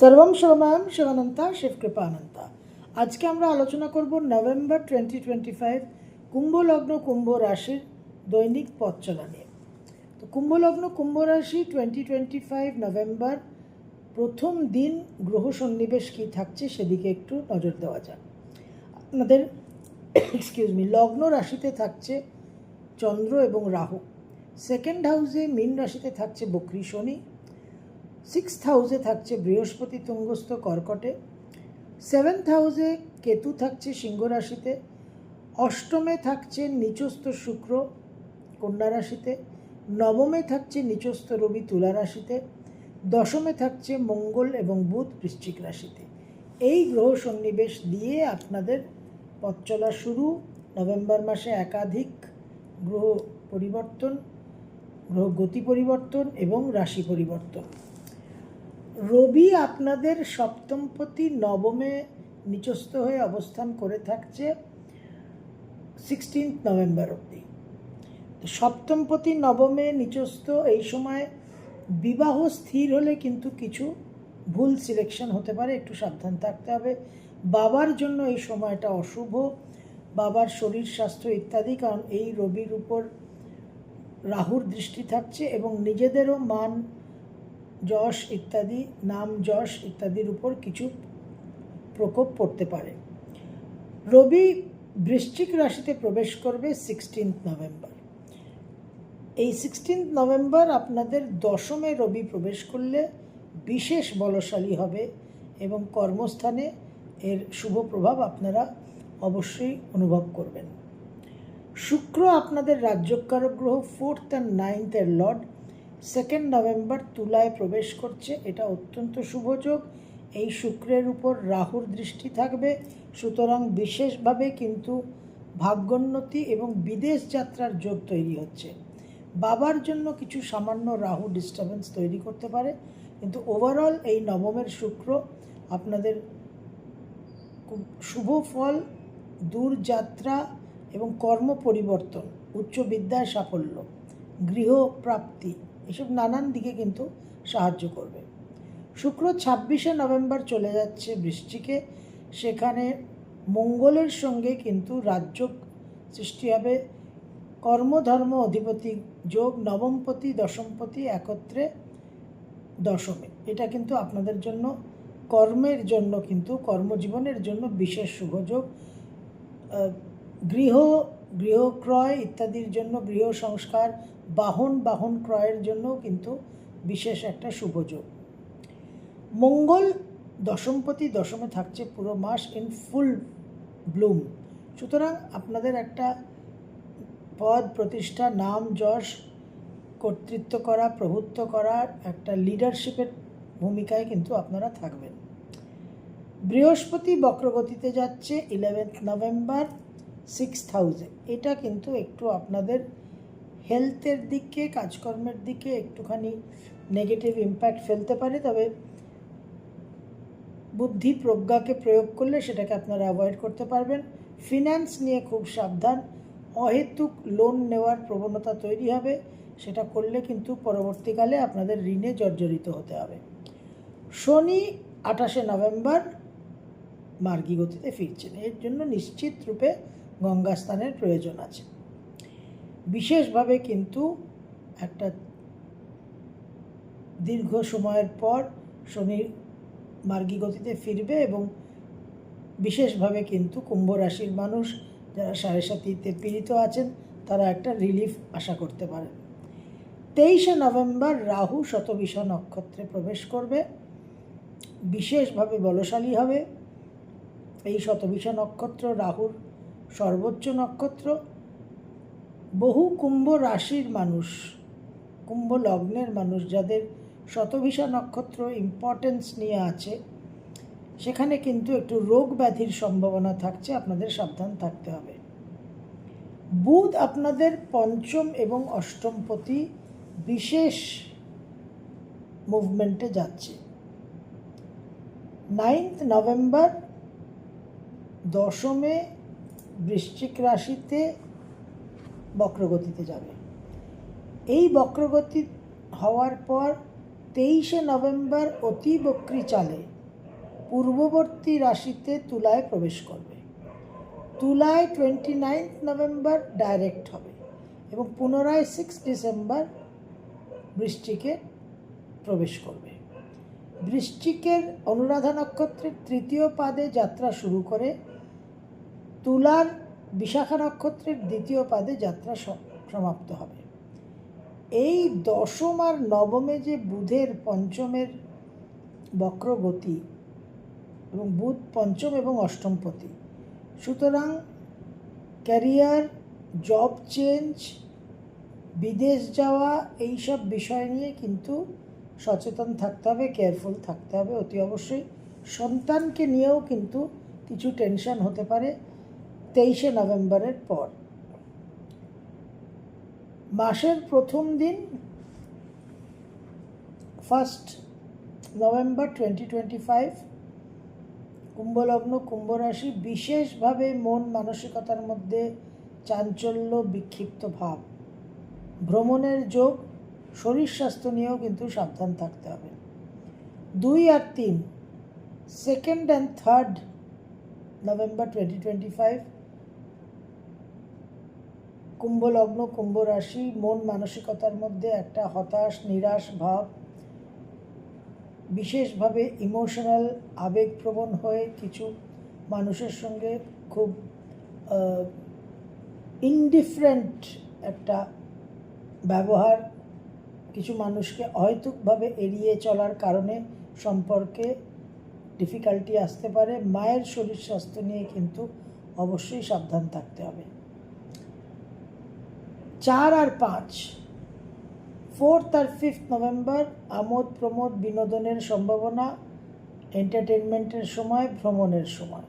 সর্বম শিবমায়ম শিবানন্তা শিব কৃপানন্তা আজকে আমরা আলোচনা করব নভেম্বর টোয়েন্টি টোয়েন্টি ফাইভ কুম্ভ লগ্ন কুম্ভ রাশির দৈনিক পথ চলা নিয়ে। তো কুম্ভ লগ্ন কুম্ভ রাশি টোয়েন্টি টোয়েন্টি ফাইভ নভেম্বর প্রথম দিন গ্রহ সন্নিবেশ কী থাকছে সেদিকে একটু নজর দেওয়া যাক। আপনাদের এক্সকিউজ মি লগ্ন রাশিতে থাকছে চন্দ্র এবং রাহু। সেকেন্ড হাউসে মীন রাশিতে থাকছে বকরি শনি। সিক্সথ হাউসে থাকছে বৃহস্পতি তুঙ্গস্থ কর্কটে সেভেন্থ হাউসে কেতু থাকছে সিংহ রাশিতে অষ্টমে থাকছে নিচস্থ শুক্র কন্যা রাশিতে, নবমে থাকছে নিচস্থ রবি তুলা রাশিতে, দশমে থাকছে মঙ্গল এবং বুধ বৃশ্চিক রাশিতে। এই গ্রহ সন্নিবেশ দিয়ে আপনাদের পথ চলা শুরু। নভেম্বর মাসে একাধিক গ্রহ পরিবর্তন, গ্রহ গতি পরিবর্তন এবং রাশি পরিবর্তন। রবি আপনাদের সপ্তমপতি নবমে নিচস্থ হয়ে অবস্থান করে থাকছে সিক্সটিন্থ নভেম্বর অবধি। সপ্তমপতি নবমে নিচস্থ এই সময় বিবাহ স্থির হলে কিন্তু কিছু ভুল সিলেকশন হতে পারে, একটু সাবধান থাকতে হবে। বাবার জন্য এই সময়টা অশুভ, বাবার শরীর, স্বাস্থ্য ইত্যাদি, কারণ এই রবির উপর রাহুর দৃষ্টি থাকছে এবং নিজেদেরও মান যশ ইত্যাদি, নাম যশ ইত্যাদির উপর কিছু প্রকোপ পড়তে পারে। রবি বৃশ্চিক রাশিতে প্রবেশ করবে সিক্সটিন্থ নভেম্বর এই সিক্সটিন্থ নভেম্বর আপনাদের দশমে রবি প্রবেশ করলে বিশেষ বলশালী হবে এবং কর্মস্থানে এর শুভ প্রভাব আপনারা অবশ্যই অনুভব করবেন। শুক্র আপনাদের রাজ্যকারক গ্রহ ফোর্থ অ্যান্ড নাইন্থের লর্ড সেকেন্ড নভেম্বর তুলায় প্রবেশ করছে, এটা অত্যন্ত শুভযোগ এই শুক্রের উপর রাহুর দৃষ্টি থাকবে, সুতরাং বিশেষভাবে কিন্তু ভাগ্যোন্নতি এবং বিদেশ যাত্রার যোগ তৈরি হচ্ছে। বাবার জন্য কিছু সামান্য রাহু ডিস্টারবেন্স তৈরি করতে পারে, কিন্তু ওভারঅল এই নবমের শুক্র আপনাদের শুভ ফল দূরযাত্রা এবং কর্ম পরিবর্তন, উচ্চ বিদ্যায় সাফল্য, গৃহ প্রাপ্তি। এসব নানান দিকে কিন্তু সাহায্য করবে। শুক্র ছাব্বিশে নভেম্বর চলে যাচ্ছে বৃষ্টিকে। সেখানে মঙ্গলের সঙ্গে কিন্তু রাজ্য সৃষ্টি হবে। কর্মধর্ম অধিপতি যোগ, নবমপতি, দশমপতি একত্রে দশমে। এটা কিন্তু আপনাদের জন্য কর্মের জন্য কিন্তু, কর্মজীবনের জন্য বিশেষ শুভযোগ গৃহ, গৃহক্রয় ইত্যাদির জন্য গৃহ সংস্কার বাহন বাহন ক্রয়ের জন্য কিন্তু বিশেষ একটা শুভযোগ মঙ্গল দশমপতি দশমে থাকছে পুরো মাস ইন ফুল ব্লুম সুতরাং আপনাদের একটা পদ প্রতিষ্ঠা, নাম যশ, কর্তৃত্ব করা, প্রভুত্ব করা, একটা লিডারশিপের ভূমিকায় কিন্তু আপনারা থাকবেন। বৃহস্পতি বক্রগতিতে যাচ্ছে ইলেভেন্থ নভেম্বর সিক্স হাউসে এটা কিন্তু একটু আপনাদের হেলথের দিকে, কাজকর্মের দিকে একটুখানি নেগেটিভ ইম্প্যাক্ট ফেলতে পারে, তবে বুদ্ধি প্রজ্ঞাকে প্রয়োগ করলে সেটাকে আপনারা অ্যাভয়েড করতে পারবেন। ফিনান্স নিয়ে খুব সাবধান। অহেতুক লোন নেওয়ার প্রবণতা তৈরি হবে, সেটা করলে কিন্তু পরবর্তীকালে আপনাদের ঋণে জর্জরিত হতে হবে। শনি আঠাশে নভেম্বর, মার্গী গতিতে ফিরছেন। এর জন্য নিশ্চিত রূপে গঙ্গা স্নানের প্রয়োজন আছে। বিশেষভাবে কিন্তু একটা দীর্ঘ সময়ের পর শনি মার্গী গতিতে ফিরবে এবং বিশেষভাবে কিন্তু কুম্ভ রাশির মানুষ যারা সাড়ে সাতিতে পীড়িত আছেন, তারা একটা রিলিফ আশা করতে পারেন তেইশে নভেম্বর রাহু শতবিষা নক্ষত্রে প্রবেশ করবে, বিশেষভাবে বলশালী হবে। এই শতবিষা নক্ষত্র রাহুর সর্বোচ্চ নক্ষত্র। বহু কুম্ভ রাশির মানুষ, কুম্ভ লগ্নের মানুষ যাদের শতভিষা নক্ষত্র ইম্পর্টেন্স নিয়ে আছে, সেখানে কিন্তু একটু রোগ ব্যাধির সম্ভাবনা থাকছে, আপনাদের সাবধান থাকতে হবে। বুধ আপনাদের পঞ্চম এবং অষ্টমপতি বিশেষ মুভমেন্টে যাচ্ছে। নাইন্থ নভেম্বর দশমে বৃশ্চিক রাশিতে বক্রগতিতে যাবে। এই বক্রগতি হওয়ার পর তেইশে নভেম্বর অতি বক্রি চালে পূর্ববর্তী রাশিতে তুলায় প্রবেশ করবে। তুলায় টোয়েন্টি নাইন্থ নভেম্বর ডাইরেক্ট হবে এবং পুনরায় সিক্স ডিসেম্বর বৃষ্টিকে প্রবেশ করবে। বৃশ্চিকের অনুরাধা নক্ষত্রের তৃতীয় পাদে যাত্রা শুরু করে তুলার বিশাখা নক্ষত্রের দ্বিতীয় পাদে যাত্রা সমাপ্ত হবে। এই দশম আর নবমে যে বুধের পঞ্চমের বক্রগতি এবং বুধ পঞ্চম এবং অষ্টমপতি সুতরাং ক্যারিয়ার, জব চেঞ্জ, বিদেশ যাওয়া এই সব বিষয় নিয়ে কিন্তু সচেতন থাকতে হবে, কেয়ারফুল থাকতে হবে। অতি অবশ্যই সন্তানকে নিয়েও কিন্তু কিছু টেনশন হতে পারে। তেইশে নভেম্বরের পর। মাসের প্রথম দিন first November twenty twenty five কুম্ভলগ্ন কুম্ভ রাশি বিশেষভাবে মন মানসিকতার মধ্যে চাঞ্চল্য, বিক্ষিপ্ত ভাব। ভ্রমণের যোগ, শরীর স্বাস্থ্য নিয়েও কিন্তু সাবধান থাকতে হবে। দুই আর তিন second and third November twenty twenty five কুম্ভ লগ্ন কুম্ভ রাশি মন মানসিকতার মধ্যে একটা হতাশ, নিরাশ ভাব, বিশেষভাবে ইমোশনাল আবেগপ্রবণ হয়ে কিছু মানুষের সঙ্গে খুব ইনডিফারেন্ট একটা ব্যবহার, কিছু মানুষকে অহেতুকভাবে এড়িয়ে চলার কারণে সম্পর্কে ডিফিকাল্টি আসতে পারে। মায়ের শরীর স্বাস্থ্য নিয়ে কিন্তু অবশ্যই সাবধান থাকতে হবে। চার আর পাঁচ। ফোর্থ আর ফিফথ নভেম্বর, আমোদ প্রমোদ বিনোদনের সম্ভাবনা এন্টারটেনমেন্টের সময়, ভ্রমণের সময়।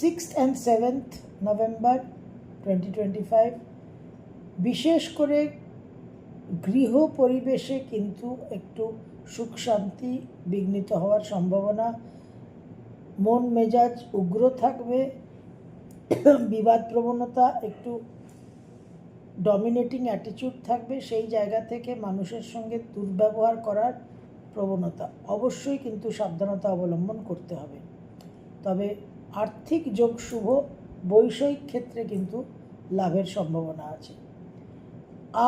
Six and seventh November twenty twenty five বিশেষ করে গৃহ পরিবেশে কিন্তু একটু সুখ শান্তি বিঘ্নিত হওয়ার সম্ভাবনা। মন মেজাজ উগ্র থাকবে। বিবাদ প্রবণতা একটু ডমিনেটিং অ্যাটিটিউড থাকবে সেই জায়গা থেকে মানুষের সঙ্গে দুর্ব্যবহার করার প্রবণতা। অবশ্যই কিন্তু সাবধানতা অবলম্বন করতে হবে। তবে আর্থিক যোগ শুভ, বৈষয়িক ক্ষেত্রে কিন্তু লাভের সম্ভাবনা আছে।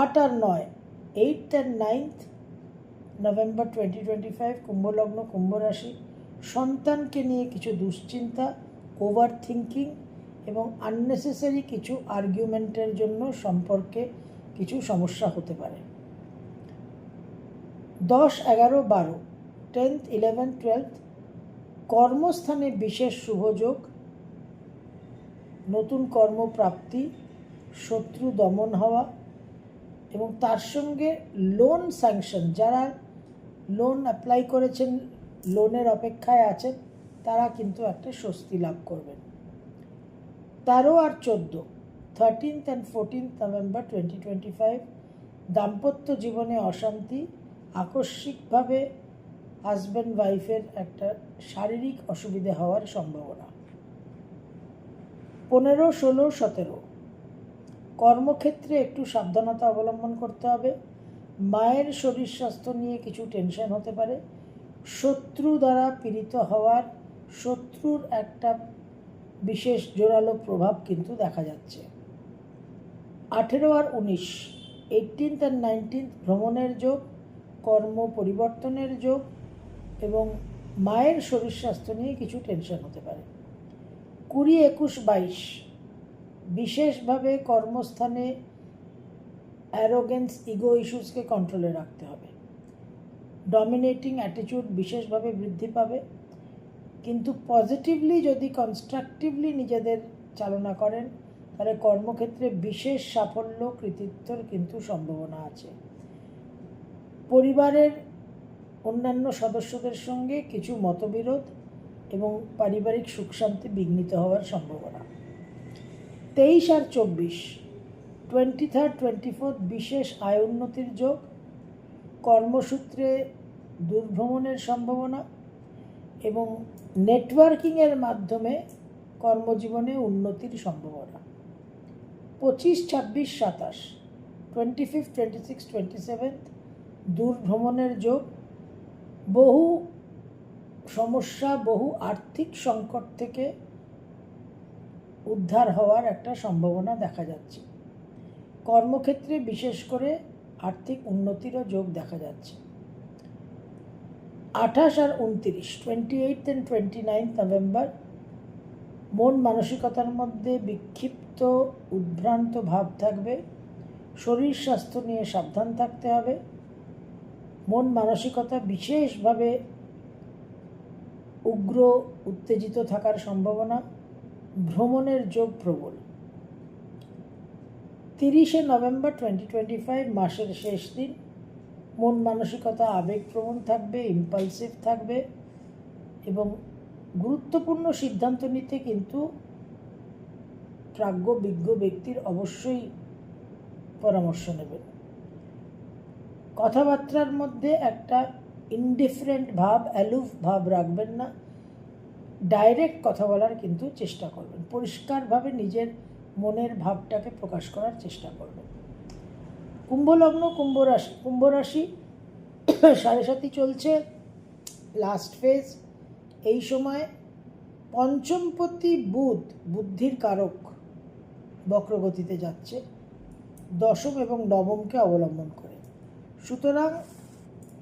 আট আর নয় eight and ninth November twenty twenty five কুম্ভলগ্ন কুম্ভ রাশি সন্তানকে নিয়ে কিছু দুশ্চিন্তা ওভার থিঙ্কিং এবং আননেসেসারি কিছু আর্গুমেন্টের জন্য সম্পর্কে কিছু সমস্যা হতে পারে। দশ, এগারো, বারো টেন্থ ইলেভেন টুয়েলথ কর্মস্থানে বিশেষ শুভযোগ নতুন কর্মপ্রাপ্তি, শত্রু দমন হওয়া এবং তার সঙ্গে লোন স্যাংশন যারা লোন অ্যাপ্লাই করেছেন লোনের অপেক্ষায় আছেন, তারা কিন্তু একটা স্বস্তি লাভ করবেন। তেরো আর চোদ্দ। Thirteenth and fourteenth November twenty twenty five দাম্পত্য জীবনে অশান্তি, আকস্মিকভাবে হাজব্যান্ড ওয়াইফের একটা শারীরিক অসুবিধে হওয়ার সম্ভাবনা। পনেরো, ষোলো, সতেরো। কর্মক্ষেত্রে একটু সাবধানতা অবলম্বন করতে হবে। মায়ের শরীর স্বাস্থ্য নিয়ে কিছু টেনশন হতে পারে। শত্রু দ্বারা পীড়িত হওয়ার, শত্রুর একটা বিশেষ জোরালো প্রভাব কিন্তু দেখা যাচ্ছে। আঠেরো আর উনিশ এইটিনথ অ্যান্ড নাইনটিন্থ ভ্রমণের যোগ, কর্ম পরিবর্তনের যোগ এবং মায়ের শরীর স্বাস্থ্য নিয়ে কিছু টেনশন হতে পারে। কুড়ি, একুশ, বাইশ, বিশেষভাবে কর্মস্থানে অ্যারোগেন্স ইগো ইস্যুসকে কন্ট্রোলে রাখতে হবে। ডমিনেটিং অ্যাটিটিউড বিশেষভাবে বৃদ্ধি পাবে। কিন্তু পজিটিভলি যদি কনস্ট্রাকটিভলি নিজেদের চালনা করেন, তাহলে কর্মক্ষেত্রে বিশেষ সাফল্য, কৃতিত্বর কিন্তু সম্ভাবনা আছে। পরিবারের অন্যান্য সদস্যদের সঙ্গে কিছু মতবিরোধ এবং পারিবারিক সুখ শান্তি বিঘ্নিত হওয়ার সম্ভাবনা। তেইশ আর চব্বিশ টোয়েন্টি থার্ড টোয়েন্টি ফোর্থ বিশেষ আয় উন্নতির যোগ, কর্মসূত্রে দুর্ভ্রমণের সম্ভাবনা এবং নেটওয়ার্কিংয়ের মাধ্যমে কর্মজীবনে উন্নতির সম্ভাবনা। পঁচিশ, ছাব্বিশ, সাতাশ twenty fifth twenty six twenty seventh দূর ভ্রমণের যোগ, বহু সমস্যা, বহু আর্থিক সংকট থেকে উদ্ধার হওয়ার একটা সম্ভাবনা দেখা যাচ্ছে। কর্মক্ষেত্রে বিশেষ করে আর্থিক উন্নতিরও যোগ দেখা যাচ্ছে। আঠাশ আর উনতিরিশ twenty eight and twenty ninth November মন মানসিকতার মধ্যে বিক্ষিপ্ত, উদ্ভ্রান্ত ভাব থাকবে, শরীর স্বাস্থ্য নিয়ে সাবধান থাকতে হবে, মন মানসিকতা বিশেষভাবে উগ্র, উত্তেজিত থাকার সম্ভাবনা, ভ্রমণের যোগ প্রবল। তিরিশে নভেম্বর টোয়েন্টি টোয়েন্টি ফাইভ মাসের শেষ দিন মন মানসিকতা আবেগপ্রবণ থাকবে ইম্পালসিভ থাকবে এবং গুরুত্বপূর্ণ সিদ্ধান্ত নিতে কিন্তু প্রাজ্ঞ, বিজ্ঞ ব্যক্তির অবশ্যই পরামর্শ নেবেন। কথাবার্তার মধ্যে একটা ইনডিফারেন্ট ভাব অ্যালুভ ভাব রাখবেন না। ডাইরেক্ট কথা বলার কিন্তু চেষ্টা করবেন। পরিষ্কারভাবে নিজের মনের ভাবটাকে প্রকাশ করার চেষ্টা করবেন। কুম্ভলগ্ন কুম্ভ রাশি কুম্ভ রাশি সাড়ে সাথী চলছে লাস্ট ফেজ এই সময় পঞ্চমপতি বুধ, বুদ্ধির কারক বক্রগতিতে যাচ্ছে, দশম এবং নবমকে অবলম্বন করে। সুতরাং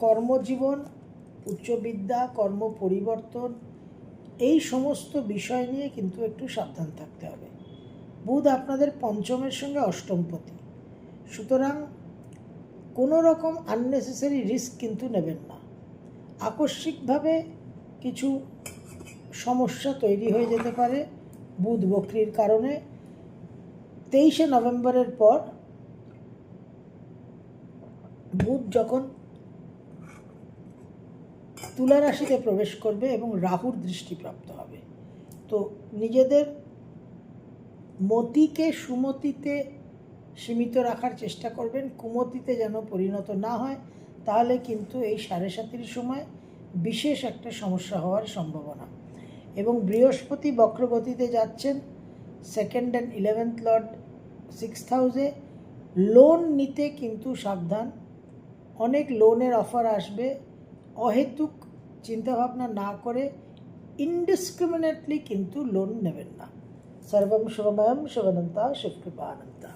কর্মজীবন, উচ্চবিদ্যা, কর্ম পরিবর্তন, এই সমস্ত বিষয় নিয়ে কিন্তু একটু সাবধান থাকতে হবে। বুধ আপনাদের পঞ্চমের সঙ্গে অষ্টমপতি। সুতরাং কোনো রকম আননেসেসারি রিস্ক কিন্তু নেবেন না। আকস্মিকভাবে কিছু সমস্যা তৈরি হয়ে যেতে পারে বুধ বক্রির কারণে। তেইশে নভেম্বরের পর বুধ যখন তুলা রাশিতে প্রবেশ করবে এবং রাহুর দৃষ্টিপ্রাপ্ত হবে। তো নিজেদের মতিকে সুমতিতে সীমিত রাখার চেষ্টা করবেন, কুমতিতে যেন পরিণত না হয়, তাহলে কিন্তু এই সাড়ে সাতির সময় বিশেষ একটা সমস্যা হওয়ার সম্ভাবনা। এবং বৃহস্পতি বক্রগতিতে যাচ্ছেন second and eleventh lord six হাউসে লোন নিতে কিন্তু সাবধান। অনেক লোনের অফার আসবে। অহেতুক চিন্তাভাবনা না করে ইনডিসক্রিমিনেটলি কিন্তু লোন নেবেন না। সর্বম শুভময়ম, শুভনন্তা শিবকৃপানন্তা